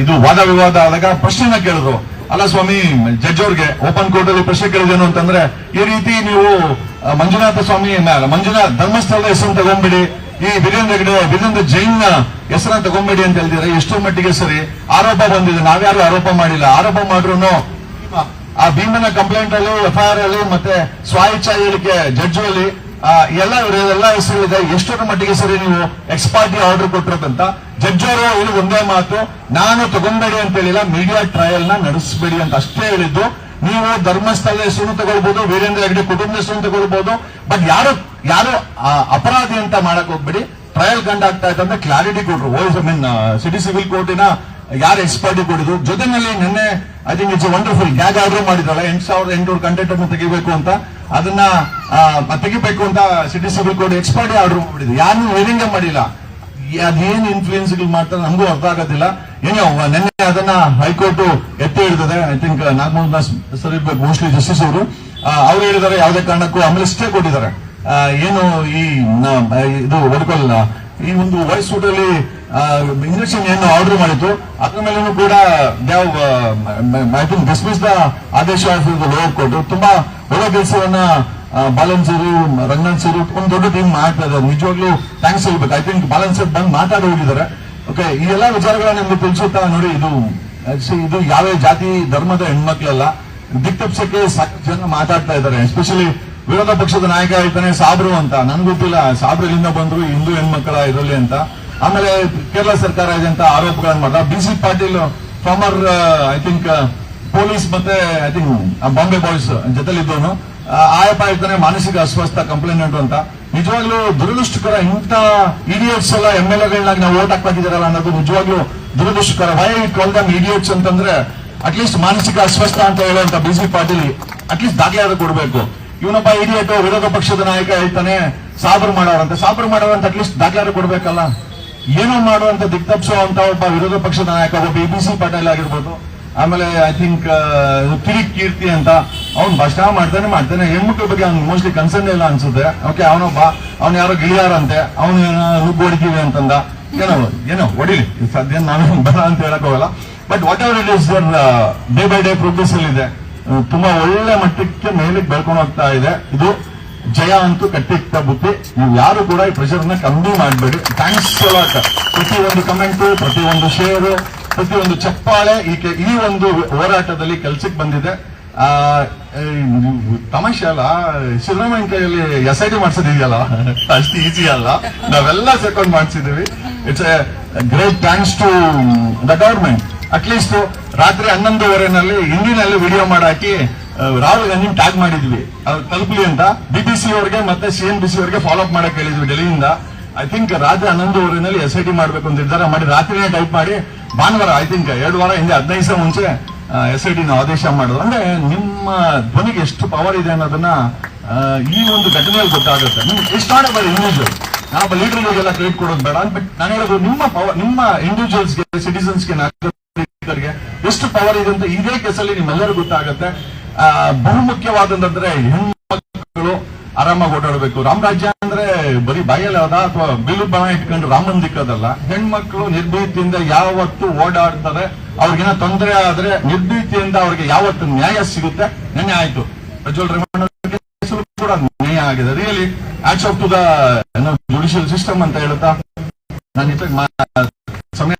ಇದು ವಾದ ವಿವಾದ ಆದಾಗ ಪ್ರಶ್ನೆನ ಕೇಳಿದ್ರು. ಅಲ್ಲ ಸ್ವಾಮಿ ಜಡ್ಜ್ ಅವ್ರಿಗೆ ಓಪನ್ ಕೋರ್ಟ್ ಅಲ್ಲಿ ಪ್ರಶ್ನೆ ಕೇಳಿದೇನು ಅಂತಂದ್ರೆ, ಈ ರೀತಿ ನೀವು ಮಂಜುನಾಥ ಸ್ವಾಮಿ ಮಂಜುನಾಥ ಧರ್ಮಸ್ಥಳದ ಹೆಸರನ್ನು ತಗೊಂಬಿಡಿ ಈ ವೀರೇಂದ್ರ ಹೆಗಡೆ ವೀರೇಂದ್ರ ಜೈನ್ನ ಹೆಸರನ್ನ ತಗೊಂಬೇಡಿ ಅಂತ ಹೇಳಿದ್ರೆ ಎಷ್ಟು ಮಟ್ಟಿಗೆ ಸರಿ ಆರೋಪ ಬಂದಿದೆ. ನಾವ್ಯಾರು ಆರೋಪ ಮಾಡಿಲ್ಲ. ಆರೋಪ ಮಾಡ್ರು ಆ ಭೀಮನ ಕಂಪ್ಲೇಂಟ್ ಅಲ್ಲಿ ಎಫ್ಐಆರ್ ಅಲ್ಲಿ ಮತ್ತೆ ಸ್ವಾಯಿಚ್ಛ ಹೇಳಿಕೆ ಜಡ್ಜ್ ಅಲ್ಲಿ ಎಲ್ಲ ಎಲ್ಲ ಹೆಸರುಗಳಿದೆ ಎಷ್ಟರ ಮಟ್ಟಿಗೆ ಸರಿ ನೀವು ಎಕ್ಸ್ಪಾರ್ಟಿ ಆರ್ಡರ್ ಕೊಟ್ಟಿರೋದಂತ. ಜಡ್ಜ್ ಅವರು ಒಂದೇ ಮಾತು. ನಾನು ತಗೊಂಬೇಡಿ ಅಂತ ಹೇಳಿಲ್ಲ. ಮೀಡಿಯಾ ಟ್ರಯಲ್ನ ನಡೆಸಬೇಡಿ ಅಂತ ಅಷ್ಟೇ ಹೇಳಿದ್ದು. ನೀವು ಧರ್ಮಸ್ಥಳದ ಹೆಸರು ತಗೊಳ್ಬಹುದು ವೀರೇಂದ್ರ ಹೆಗಡೆ ಕುಟುಂಬದ ಹೆಸರು ತಗೊಳ್ಬಹುದು ಬಟ್ ಯಾರು ಯಾರು ಅಪರಾಧಿ ಅಂತ ಮಾಡಕ್ ಹೋಗ್ಬೇಡಿ. ಟ್ರಯಲ್ ಆಗ್ತಾ ಇದೆ ಅಂತ clarity I mean city civil ಕೋರ್ಟಿನ ಯಾರು ಎಕ್ಸ್ಪರ್ಟ್ ಕೊಡಿದ್ರು ಜೊತೆನಲ್ಲಿ ನಿನ್ನೆ I think it's wonderful gag order ಮಾಡಿದ್ರಲ್ಲ ಎಂಟು ಸಾವಿರದ ಎಂಟುನೂರು ಕಂಟೆಂಟ್ ಅನ್ನು ತೆಗಿಬೇಕು ಅಂತ. ಅದನ್ನ ತೆಗಿಬೇಕು ಅಂತ city civil court expert order ಮಾಡಿದ್ರು ಯಾರು ವೇರಿಂಗ ಮಾಡಿಲ್ಲ. ಅದೇನು ಇನ್ಫ್ಲೂಯೆನ್ಸ್ ಮಾಡ್ತಾರೆ ನಮಗೂ ಅರ್ಥ ಆಗೋದಿಲ್ಲ. ಏನೋ, ನಿನ್ನೆ ಅದನ್ನ ಹೈಕೋರ್ಟ್ ಎತ್ತಿ ಹಿಡಿದಿದೆ. I think Nagamohan Das sir mostly justice ಅವರು. ಅವ್ರು ಹೇಳಿದ್ದಾರೆ ಯಾವುದೇ ಕಾರಣಕ್ಕೂ ಆಮೇಲೆ ಸ್ಟೇ ಕೊಟ್ಟಿದ್ದಾರೆ ಏನು ಈ ಇದು ವರ್ಕಲ್ ಈ ಒಂದು ವೈಸ್ ಸೂಟ್ ಅಲ್ಲಿ ಇಂಜೆಕ್ಷನ್ ಏನು ಆರ್ಡರ್ ಮಾಡಿತ್ತು ಅದ್ರ ಮೇಲೂ ಕೂಡ ದ್ಯಾವ್ ಡಿಸ್ಮಿಸ್ ದ ಆದೇಶ ಆಫ್ ಕೋರ್ಟ್ ತುಂಬಾ ಒಳ್ಳೆ ಕೆಲಸವನ್ನ ಬಾಲನ್ ಸರ್ ರಂಗನ್ ಸರ್ ಒಂದು ದೊಡ್ಡ ಟೀಮ್ ಮಾಡ್ತಾ ಇದ್ದಾರೆ. ನಿಜವಾಗ್ಲೂ ಥ್ಯಾಂಕ್ಸ್ ಹೇಳ್ಬೇಕು. ಐ ಥಿಂಕ್ ಬಾಲನ್ ಸರ್ ಬಂದು ಮಾತಾಡಿ ಹೋಗಿದ್ದಾರೆ. ಓಕೆ ಈ ಎಲ್ಲಾ ವಿಚಾರಗಳನ್ನ ನಿಮ್ಗೆ ತಿಳಿಸುತ್ತಾ ನೋಡಿ, ಇದು ಇದು ಯಾವ ಜಾತಿ, ಧರ್ಮದ ಹೆಣ್ಮಕ್ಳಲ್ಲ ದಿಕ್ ತಪ್ಸಕ್ಕೆ ಸಾಕಷ್ಟು ಜನ ಮಾತಾಡ್ತಾ ಇದ್ದಾರೆ. ಎಸ್ಪೆಷಲಿ ವಿರೋಧ ಪಕ್ಷದ ನಾಯಕ ಹೇಳ್ತಾನೆ, ಸಾಬ್ರು ಅಂತ. ನನ್ಗೆ ಗೊತ್ತಿಲ್ಲ ಸಾಬ್ರು ಬಂದ್ರು ಹಿಂದೂ ಹೆಣ್ಮಕ್ಕಳ ಇರಲಿ ಅಂತ. ಆಮೇಲೆ ಕೇರಳ ಸರ್ಕಾರ ಇದೆ ಅಂತ ಆರೋಪಗಳನ್ನ ಮಾಡ್ದ. B C Patil former I think police ಮತ್ತೆ ಐ ಥಿಂಕ್ ಬಾಂಬೆ ಬಾಯ್ಸ್ ಜೊತೆಲಿದ್ದವನು. ಆಯಪ್ಪ ಇರ್ತಾನೆ ಮಾನಸಿಕ ಅಸ್ವಸ್ಥ ಕಂಪ್ಲೇಂಟ್ ಅಂತ. ನಿಜವಾಗ್ಲೂ ದುರದೃಷ್ಟಕರ ಇಂಥ ಇಡಿಯಟ್ಸ್ ಎಲ್ಲ ಎಂ ಎಲ್ ಎಗಳನ್ನಾಗಿ ನಾವು ಓಟ್ ಹಾಕ್ಬೇಕಿದಾರಲ್ಲ ಅನ್ನೋದು ನಿಜವಾಗ್ಲೂ ದುರದೃಷ್ಟಕರ. ವೈ ಕಾಲ್ ದಮ್ ಇಡಿಯಟ್ಸ್ ಅಂತಂದ್ರೆ ಅಟ್ಲೀಸ್ಟ್ ಮಾನಸಿಕ ಅಸ್ವಸ್ಥ ಅಂತ ಹೇಳುವಂತ ಬಿ ಸಿ ಪಾಟೀಲ್ ಅಟ್ಲೀಸ್ಟ್ ದಾಖಲೆ ಕೊಡಬೇಕು. ಇವನೊಬ್ಬ ಇಡಿಯಟ್ ವಿರೋಧ ಪಕ್ಷದ ನಾಯಕ ಹೇಳ್ತಾನೆ, ಸಾಬರ್ ಮಾಡೋರಂತೆ. ಸಾಬರ್ ಮಾಡೋರಂತ ಅಟ್ಲೀಸ್ಟ್ ದಾಖಲೆ ಕೊಡ್ಬೇಕಲ್ಲ. ಏನೋ ಮಾಡುವಂತ ದಿಗ್ತಪ್ಸುವಂತ ಒಬ್ಬ ವಿರೋಧ ಪಕ್ಷದ ನಾಯಕ, ಒಬ್ಬ ಬಿ ಸಿ ಪಾಟೀಲ್ ಆಗಿರ್ಬೋದು. ಆಮೇಲೆ ಐ ಥಿಂಕ್ ಕಿರಿಕ್ ಕೀರ್ತಿ ಅಂತ ಅವ್ನು ಭಾಷಣ ಮಾಡ್ತಾನೆ ಮಾಡ್ತಾನೆ. ಹೆಣ್ಮಕ್ಳ ಬಗ್ಗೆ ಅವ್ನು ಮೋಸ್ಟ್ಲಿ ಕನ್ಸರ್ನ್ ಇಲ್ಲ ಅನ್ಸುತ್ತೆ. ಓಕೆ ಅವನೊಬ್ಬ, ಅವ್ನು ಯಾರೋ ಗಿಳಿಯಾರಂತೆ, ಅವನು ನುಗ್ಗು ಹೊಡಿತೀವಿ ಅಂತಂದ. ಏನೋ ಏನೋ, ಹೊಡಿಲಿ. ಸದ್ಯ ನಾನು ಬರ ಅಂತ ಹೇಳಕ್ ಹೋಗಲ್ಲ. But whatever it is day by day progress ಅಲ್ಲಿ ಇದೆ ತುಂಬಾ ಒಳ್ಳೆ ಮಟ್ಟಕ್ಕೆ ಮೇಲಕ್ಕೆ ಬೆಳ್ಕೊಂಡು ಹೋಗ್ತಾ ಇದೆ. ಇದು ಜಯ ಅಂತೂ ಕಟ್ಟಿಟ್ಟ ಬುತ್ತಿ ನೀವು ಯಾರು ಕೂಡ ಈ ಪ್ರೆಷರ್ನ ಕಮ್ಮಿ ಮಾಡಬೇಡಿ. ಥ್ಯಾಂಕ್ಸ್ ಪ್ರತಿ ಒಂದು ಕಮೆಂಟ್ ಪ್ರತಿ ಒಂದು ಶೇರ್ ಪ್ರತಿ ಒಂದು ಚಪ್ಪಾಳೆ ಈ ಕೆ- ಈ ಒಂದು ಹೋರಾಟದಲ್ಲಿ ಕೆಲ್ಸಕ್ಕೆ ಬಂದಿದೆ. ತಮಾಷೆ ಅಲ್ಲ, ಸಿದ್ದರಾಮಯ್ಯ ಕೈಯಲ್ಲಿ ಎಸ್ ಐ ಟಿ ಮಾಡಿಸೋದಿದೆಯಲ್ಲ? ಅಷ್ಟು ಈಸಿ ಅಲ್ಲ. ನಾವೆಲ್ಲ second ಮಾಡಿಸಿದೀವಿ it's a great thanks to the government at least ರಾತ್ರಿ ಹನ್ನೊಂದುವರೆನಲ್ಲಿ ಹಿಂದಿನಲ್ಲಿ ವಿಡಿಯೋ ಮಾಡಾಕಿ ರಾಹುಲ್ ಗಾಂಧಿ ಟ್ಯಾಗ್ ಮಾಡಿದ್ವಿ. ಅವ್ರು ತಲುಪಲಿ ಅಂತ. ಬಿಬಿಸಿ ಅವರಿಗೆ ಮತ್ತೆ ಸಿಎನ್ ಬಿ ಸಿ ಅವರಿಗೆ ಫಾಲೋ ಅಪ್ ಮಾಡಕ್ ಹೇಳಿದ್ವಿ ಡೆಲ್ಲಿಯಿಂದ. ಐ ಥಿಂಕ್ ರಾತ್ರಿ ಹನ್ನೊಂದುವರೆನಲ್ಲಿ ಎಸ್ ಐ ಟಿ ಮಾಡಬೇಕು ಅಂತ ನಿರ್ಧಾರ ಮಾಡಿ, ರಾತ್ರಿನೇ ಟೈಪ್ ಮಾಡಿ, ಭಾನುವಾರ ಐ ಥಿಂಕ್ ಎರಡು ವಾರ ಹಿಂದೆ ಹದಿನೈದು ದಿವಸ ಮುಂಚೆ ಎಸ್ ಐ ಟಿ ಆದೇಶ ಮಾಡೋದು ಅಂದ್ರೆ ನಿಮ್ಮ ಧ್ವನಿಗೆ ಎಷ್ಟು ಪವರ್ ಇದೆ ಅನ್ನೋದನ್ನ ಈ ಒಂದು ಘಟನೆಯಲ್ಲಿ ಗೊತ್ತಾಗುತ್ತೆ. ನಿಮ್ಗೆ ಇಷ್ಟ ಅಬೌಟ್ ಇಂಡಿವಿಜುವಲ್ ನಾವು ಲೀಡರ್ಗಳಿಗೆಲ್ಲ ಕ್ರೆಡಿಟ್ ಕೊಡೋದು ಬೇಡ ಬಟ್ ನಾನು ಹೇಳೋದು ನಿಮ್ಮ ಪವರ್ ನಿಮ್ಮ ಇಂಡಿವಿಜುವಲ್ಸ್ಗೆ ಸಿಟಿಸನ್ಸ್ಗೆ ಎಷ್ಟು ಪವರ್ ಇದೆ ಅಂತ ಇದೇ ಕೇಸಲ್ಲಿ ನಿಮ್ಮೆಲ್ಲರೂ ಗೊತ್ತಾಗುತ್ತೆ. ಬಹುಮುಖ್ಯವಾದಂತಂದ್ರೆ ಹೆಣ್ಮಕ್ಳು ಆರಾಮಾಗಿ ಓಡಾಡಬೇಕು. ರಾಮರಾಜ್ಯ ಅಂದ್ರೆ ಬರೀ ಬಾಯಲ್ಲಿ ಅದ ಅಥವಾ ಬಿಲ್ಲು ಬಣ ಇಟ್ಕೊಂಡು ರಾಮನ್ ದಿಕ್ಕದಲ್ಲ ಹೆಣ್ಮಕ್ಳು ನಿರ್ಭೀತಿಯಿಂದ ಯಾವತ್ತು ಓಡಾಡ್ತಾರೆ. ಅವ್ರಿಗೇನೋ ತೊಂದರೆ ಆದ್ರೆ ನಿರ್ಭೀತಿಯಿಂದ ಅವ್ರಿಗೆ ಯಾವತ್ತು ನ್ಯಾಯ ಸಿಗುತ್ತೆ? ನೆನ್ನೆ ಆಯ್ತು. ಪ್ರಜ್ವಲ್ ರೇವಣ್ಣ ಕೂಡ ನ್ಯಾಯ ಆಗಿದೆ. Really hats off to the judicial system ಅಂತ ಹೇಳುತ್ತಾ? ನಾನು ಸಮಯ